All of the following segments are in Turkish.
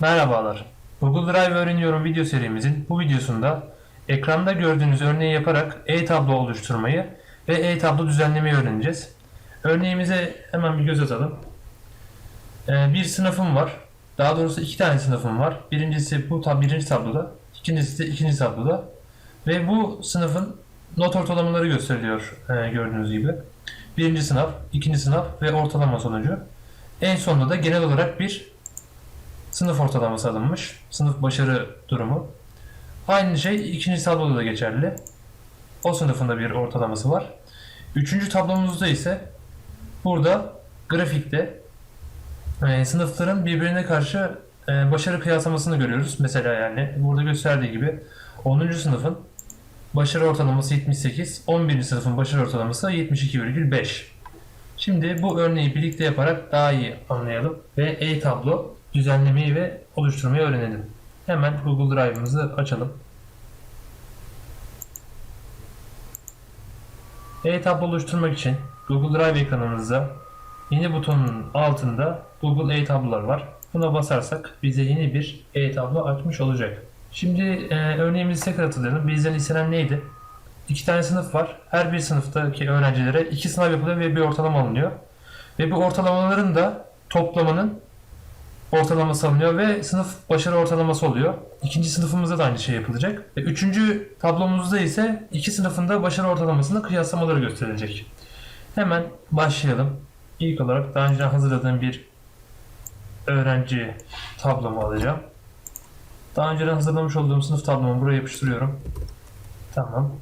Merhabalar. Google Drive öğreniyorum video serimizin bu videosunda ekranda gördüğünüz örneği yaparak e-tablo oluşturmayı ve e-tablo düzenlemeyi öğreneceğiz. Örneğimize hemen bir göz atalım. Ee, bir sınıfım var. Daha doğrusu iki tane sınıfım var. Birincisi bu tab birinci tabloda, ikincisi de ikinci tabloda. Ve bu sınıfın not ortalamaları gösteriliyor e, gördüğünüz gibi. Birinci sınav, ikinci sınav ve ortalama sonucu. En sonunda da genel olarak bir sınıf ortalaması alınmış. Sınıf başarı durumu. Aynı şey ikinci tabloda da geçerli. O sınıfında bir ortalaması var. Üçüncü tablomuzda ise burada grafikte e, sınıfların birbirine karşı e, başarı kıyaslamasını görüyoruz. Mesela yani burada gösterdiği gibi 10. sınıfın başarı ortalaması 78, 11. sınıfın başarı ortalaması 72,5. Şimdi bu örneği birlikte yaparak daha iyi anlayalım ve e-tablo düzenlemeyi ve oluşturmayı öğrenelim. Hemen Google Drive'ımızı açalım. E-tablo oluşturmak için Google Drive ekranımızda yeni butonun altında Google e-tablolar var. Buna basarsak bize yeni bir e-tablo açmış olacak. Şimdi e, örneğimizi tekrar hatırlayalım. Bizden istenen neydi? İki tane sınıf var. Her bir sınıftaki öğrencilere iki sınav yapılıyor ve bir ortalama alınıyor. Ve bu ortalamaların da toplamının ortalaması alınıyor ve sınıf başarı ortalaması oluyor. İkinci sınıfımızda da aynı şey yapılacak. Ve üçüncü tablomuzda ise iki sınıfında başarı ortalamasında kıyaslamaları gösterilecek. Hemen başlayalım. İlk olarak daha önce hazırladığım bir öğrenci tablomu alacağım. Daha önceden hazırlamış olduğum sınıf tablomu buraya yapıştırıyorum. Tamam.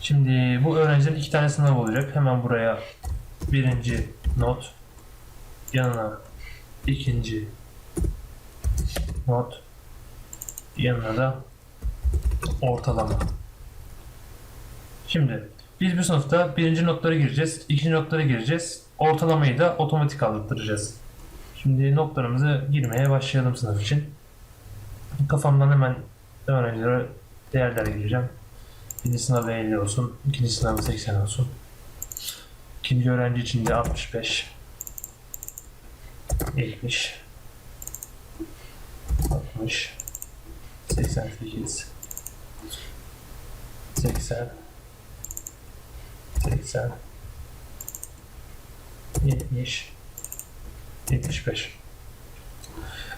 Şimdi bu öğrencilerin iki tane sınav olacak. Hemen buraya birinci not yanına ikinci not yanına da ortalama. Şimdi biz bu sınıfta birinci notları gireceğiz, ikinci notları gireceğiz. Ortalamayı da otomatik aldırtacağız. Şimdi notlarımızı girmeye başlayalım sınıf için. Kafamdan hemen öğrencilere değerler gireceğim. Birinci sınavda 50 olsun, ikinci sınavda 80 olsun. İkinci öğrenci için de 65. 70. 60. 88. 80. 80. 70. 75.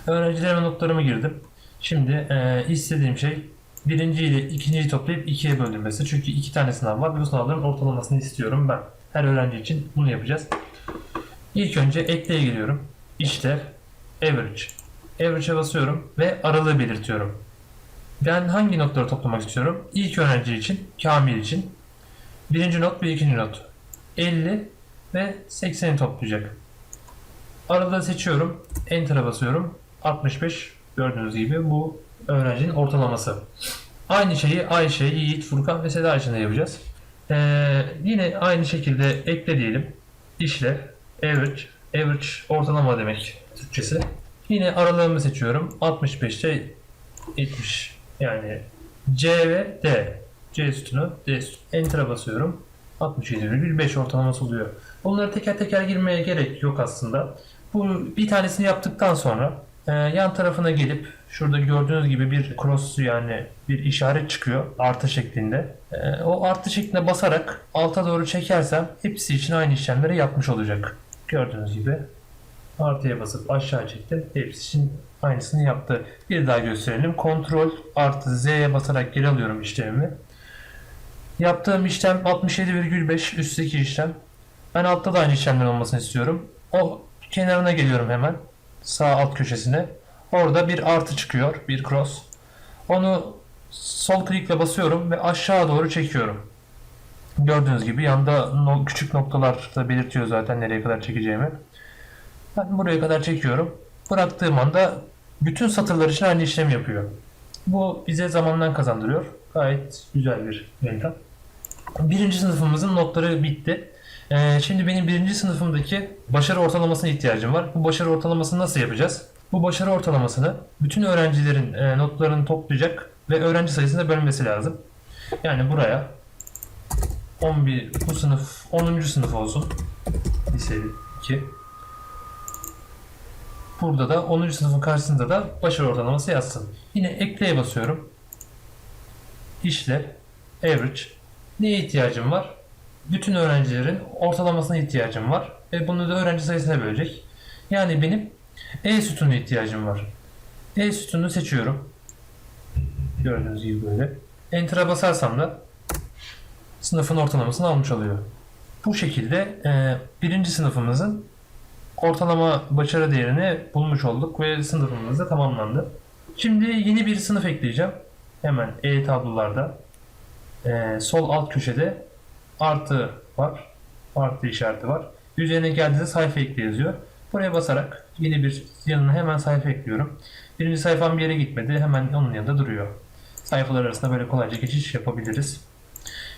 Öğrencilerime notlarımı girdim. Şimdi e, istediğim şey birinci ile ikinciyi toplayıp ikiye bölünmesi. Çünkü iki tane sınav var bu sınavların ortalamasını istiyorum ben. Her öğrenci için bunu yapacağız. İlk önce ekleye giriyorum. İşte average. Average'e basıyorum ve aralığı belirtiyorum. Ben hangi notları toplamak istiyorum? İlk öğrenci için, Kamil için. Birinci not ve ikinci not. 50 ve 80'i toplayacak. Aralığı seçiyorum. Enter'a basıyorum. 65 gördüğünüz gibi bu öğrencinin ortalaması. Aynı şeyi Ayşe, Yiğit, Furkan ve Seda için de yapacağız. Ee, yine aynı şekilde ekle diyelim. İşle, average, average ortalama demek Türkçesi. Yine aralığımı seçiyorum. 65'te 70 yani C ve D. C sütunu, D sütunu. Enter'a basıyorum. 67,5 ortalaması oluyor. Bunları teker teker girmeye gerek yok aslında. Bu bir tanesini yaptıktan sonra e, yan tarafına gelip şurada gördüğünüz gibi bir cross yani bir işaret çıkıyor artı şeklinde. E, o artı şeklinde basarak alta doğru çekersem hepsi için aynı işlemleri yapmış olacak. Gördüğünüz gibi artıya basıp aşağı çektim. Hepsi için aynısını yaptı. Bir daha gösterelim. Ctrl artı Z'ye basarak geri alıyorum işlemimi. Yaptığım işlem 67,5 üstteki işlem. Ben altta da aynı işlemler olmasını istiyorum. O kenarına geliyorum hemen. Sağ alt köşesine. Orada bir artı çıkıyor. Bir cross. Onu sol klikle basıyorum ve aşağı doğru çekiyorum. Gördüğünüz gibi yanda küçük noktalar da belirtiyor zaten nereye kadar çekeceğimi. Ben buraya kadar çekiyorum. Bıraktığım anda bütün satırlar için aynı işlem yapıyor. Bu bize zamandan kazandırıyor. Gayet güzel bir yöntem. Birinci sınıfımızın notları bitti. Ee, şimdi benim birinci sınıfımdaki başarı ortalamasına ihtiyacım var. Bu başarı ortalamasını nasıl yapacağız? Bu başarı ortalamasını bütün öğrencilerin e, notlarını toplayacak ve öğrenci sayısına bölmesi lazım. Yani buraya 11 bu sınıf 10. sınıf olsun. Lise 2. Burada da 10. sınıfın karşısında da başarı ortalaması yazsın. Yine ekleye basıyorum. İşle, average. Neye ihtiyacım var? Bütün öğrencilerin ortalamasına ihtiyacım var. Ve bunu da öğrenci sayısına bölecek. Yani benim E sütunu ihtiyacım var. E sütununu seçiyorum. Gördüğünüz gibi böyle. Enter'a basarsam da sınıfın ortalamasını almış oluyor. Bu şekilde e, birinci sınıfımızın ortalama başarı değerini bulmuş olduk ve sınıfımız da tamamlandı. Şimdi yeni bir sınıf ekleyeceğim. Hemen E tablolarda e, sol alt köşede artı var. Artı işareti var. Üzerine geldiğinde sayfa ekle yazıyor. Buraya basarak yeni bir yanına hemen sayfa ekliyorum. Birinci sayfam bir yere gitmedi. Hemen onun yanında duruyor. Sayfalar arasında böyle kolayca geçiş yapabiliriz.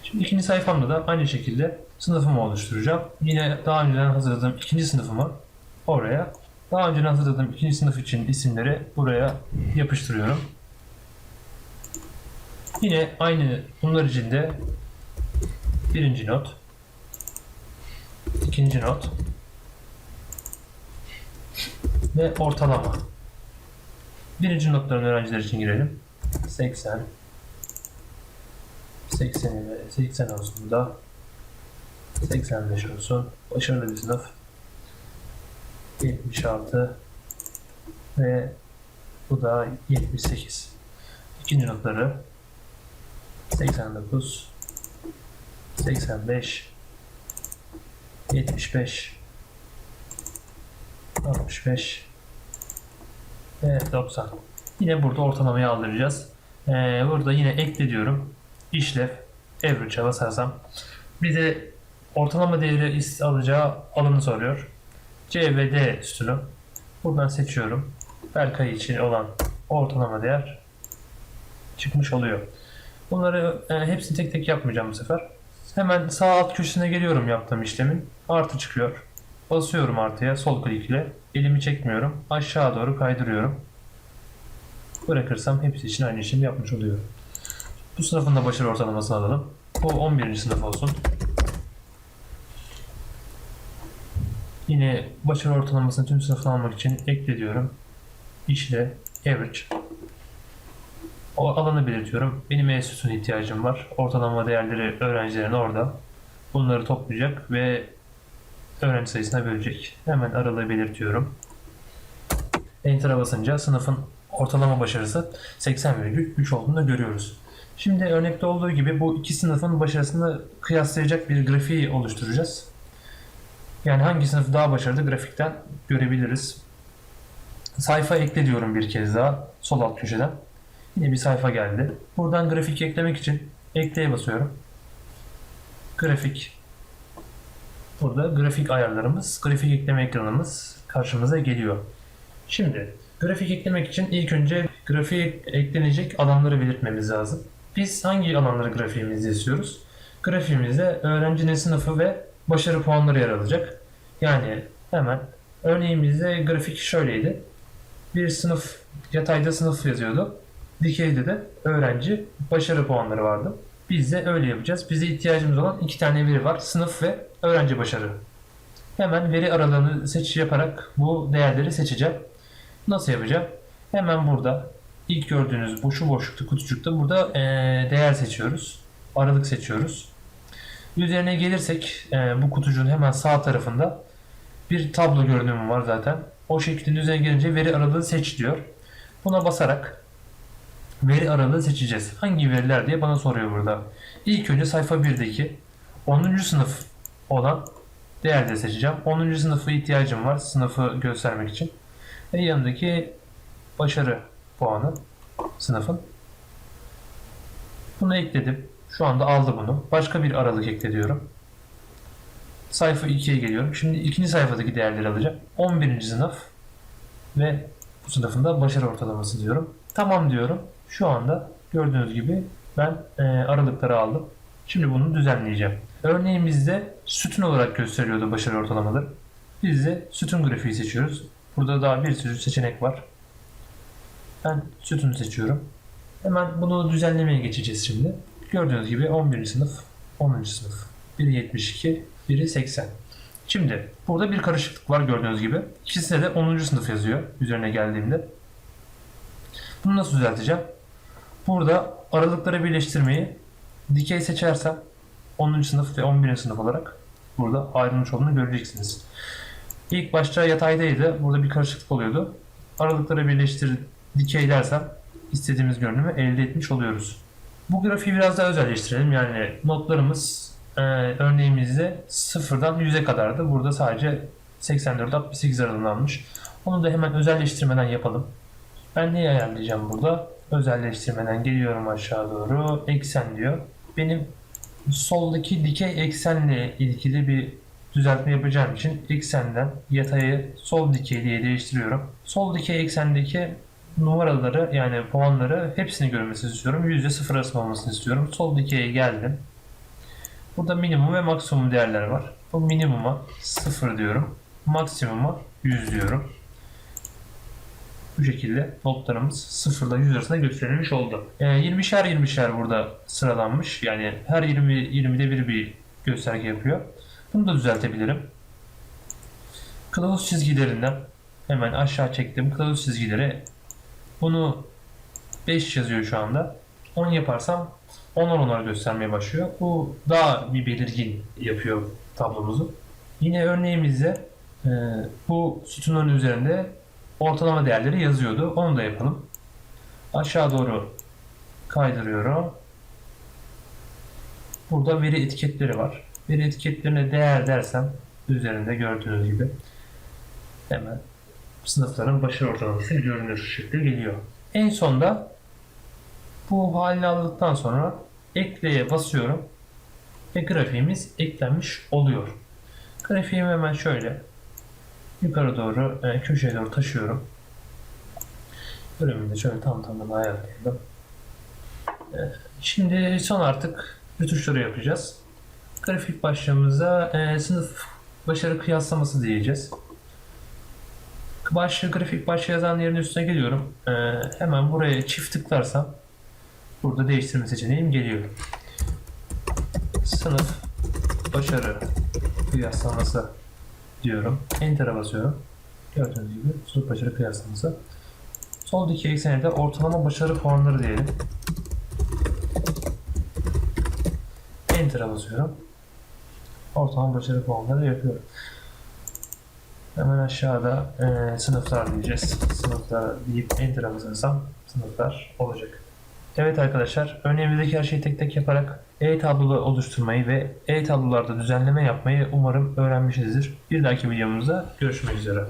Şimdi ikinci sayfamda da aynı şekilde sınıfımı oluşturacağım. Yine daha önceden hazırladığım ikinci sınıfımı oraya, daha önceden hazırladığım ikinci sınıf için isimleri buraya yapıştırıyorum. Yine aynı bunlar için de birinci not, ikinci not ve ortalama. Birinci notların öğrenciler için girelim. 80 80 ile 80 olsun da 85 olsun. Başarılı bir sınıf. 76 ve bu da 78. İkinci notları 89 85 75 65 ve 90. Yine burada ortalamayı aldıracağız. Ee, burada yine ekle diyorum. İşlev, average'a basarsam. Bir de ortalama değeri alacağı alanı soruyor. C ve D. Buradan seçiyorum. Berkay için olan ortalama değer çıkmış oluyor. Bunları e, hepsini tek tek yapmayacağım bu sefer. Hemen sağ alt köşesine geliyorum yaptığım işlemin. Artı çıkıyor. Basıyorum artıya sol klik ile. Elimi çekmiyorum. Aşağı doğru kaydırıyorum. Bırakırsam hepsi için aynı işlemi yapmış oluyorum. Bu sınıfın da başarı ortalamasını alalım. Bu 11. sınıf olsun. Yine başarı ortalamasını tüm sınıfına almak için ekle diyorum. İşle average. O alanı belirtiyorum. Benim E sütuna ihtiyacım var. Ortalama değerleri öğrencilerin orada. Bunları toplayacak ve öğrenci sayısına bölecek. Hemen aralığı belirtiyorum. Enter'a basınca sınıfın ortalama başarısı 80,3 olduğunu görüyoruz. Şimdi örnekte olduğu gibi bu iki sınıfın başarısını kıyaslayacak bir grafiği oluşturacağız. Yani hangi sınıf daha başarılı grafikten görebiliriz. Sayfa ekle diyorum bir kez daha sol alt köşeden. Yine bir sayfa geldi. Buradan grafik eklemek için ekleye basıyorum. Grafik. Burada grafik ayarlarımız, grafik ekleme ekranımız karşımıza geliyor. Şimdi grafik eklemek için ilk önce grafiğe eklenecek alanları belirtmemiz lazım. Biz hangi alanları grafiğimizde istiyoruz? Grafiğimizde öğrencinin sınıfı ve başarı puanları yer alacak. Yani hemen örneğimizde grafik şöyleydi. Bir sınıf, yatayda sınıf yazıyordu. Dikeyde de öğrenci başarı puanları vardı. Biz de öyle yapacağız. Bize ihtiyacımız olan iki tane veri var. Sınıf ve öğrenci başarı. Hemen veri aralığını seçiş yaparak bu değerleri seçeceğim. Nasıl yapacağım? Hemen burada ilk gördüğünüz bu şu boşlukta kutucukta burada eee, değer seçiyoruz. Aralık seçiyoruz. Üzerine gelirsek eee, bu kutucuğun hemen sağ tarafında bir tablo görünümü var zaten. O şeklin üzerine gelince veri aralığı seç diyor. Buna basarak veri aralığı seçeceğiz. Hangi veriler diye bana soruyor burada. İlk önce sayfa 1'deki 10. sınıf olan değerleri seçeceğim. 10. sınıfı ihtiyacım var sınıfı göstermek için. Ve yanındaki başarı puanı sınıfın. Bunu ekledim. Şu anda aldı bunu. Başka bir aralık ekle diyorum. Sayfa 2'ye geliyorum. Şimdi ikinci sayfadaki değerleri alacağım. 11. sınıf ve bu sınıfın da başarı ortalaması diyorum. Tamam diyorum. Şu anda gördüğünüz gibi ben e, aralıkları aldım. Şimdi bunu düzenleyeceğim. Örneğimizde sütun olarak gösteriyordu başarı ortalamaları. Biz de sütun grafiği seçiyoruz. Burada daha bir sürü seçenek var. Ben sütunu seçiyorum. Hemen bunu düzenlemeye geçeceğiz şimdi. Gördüğünüz gibi 11. sınıf, 10. sınıf. Biri 72, biri 80. Şimdi burada bir karışıklık var gördüğünüz gibi. İkisine de 10. sınıf yazıyor üzerine geldiğimde. Bunu nasıl düzelteceğim? Burada aralıkları birleştirmeyi dikey seçersem 10. sınıf ve 11. sınıf olarak burada ayrılmış olduğunu göreceksiniz. İlk başta yataydaydı. Burada bir karışıklık oluyordu. Aralıkları birleştir dikey dersem istediğimiz görünümü elde etmiş oluyoruz. Bu grafiği biraz daha özelleştirelim. Yani notlarımız e, örneğimizde sıfırdan 100'e kadardı. Burada sadece 84-68 aralığını almış. Onu da hemen özelleştirmeden yapalım. Ben neyi ayarlayacağım burada? Özelleştirmeden geliyorum aşağı doğru. Eksen diyor. Benim soldaki dikey eksenle ilgili bir düzeltme yapacağım için eksenden yatayı sol dikey diye değiştiriyorum. Sol dikey eksendeki numaraları yani puanları hepsini görmesini istiyorum. Yüzde sıfır arasında olmasını istiyorum. Sol dikeye geldim. Burada minimum ve maksimum değerler var. Bu minimuma 0 diyorum. Maksimuma 100 diyorum. Bu şekilde notlarımız 0 ile 100 arasında gösterilmiş oldu. Ee, 20'şer 20'şer burada sıralanmış. Yani her 20 20'de bir bir gösterge yapıyor. Bunu da düzeltebilirim. Kılavuz çizgilerinden hemen aşağı çektim. Kılavuz çizgileri bunu 5 yazıyor şu anda. 10 yaparsam 10 10'lar göstermeye başlıyor. Bu daha bir belirgin yapıyor tablomuzu. Yine örneğimizde e, bu sütunların üzerinde ortalama değerleri yazıyordu. Onu da yapalım. Aşağı doğru kaydırıyorum. Burada veri etiketleri var. Veri etiketlerine değer dersem üzerinde gördüğünüz gibi hemen sınıfların başarı ortalaması görünür şekilde geliyor. En sonda bu halini aldıktan sonra ekleye basıyorum ve grafiğimiz eklenmiş oluyor. Grafiğimi hemen şöyle yukarı doğru e, köşeye doğru taşıyorum. Bölümünü de şöyle tam tamına ayarlayalım. E, Şimdi son artık rötuşları yapacağız. Grafik başlığımıza e, sınıf başarı kıyaslaması diyeceğiz. Başlığı grafik başlığı yazan yerin üstüne geliyorum. E, hemen buraya çift tıklarsam burada değiştirme seçeneğim geliyor. Sınıf başarı kıyaslaması diyorum. Enter'a basıyorum. Gördüğünüz gibi sınıf başarı kıyaslaması. Soldaki eksene de ortalama başarı puanları diyelim. Enter'a basıyorum. Ortalama başarı puanları yapıyorum. Hemen aşağıda e, sınıflar diyeceğiz. Sınıflar deyip Enter'a basarsam sınıflar olacak. Evet arkadaşlar, örneğimizdeki her şeyi tek tek yaparak e-tablo oluşturmayı ve e-tablolarda düzenleme yapmayı umarım öğrenmişsinizdir. Bir dahaki videomuzda görüşmek üzere.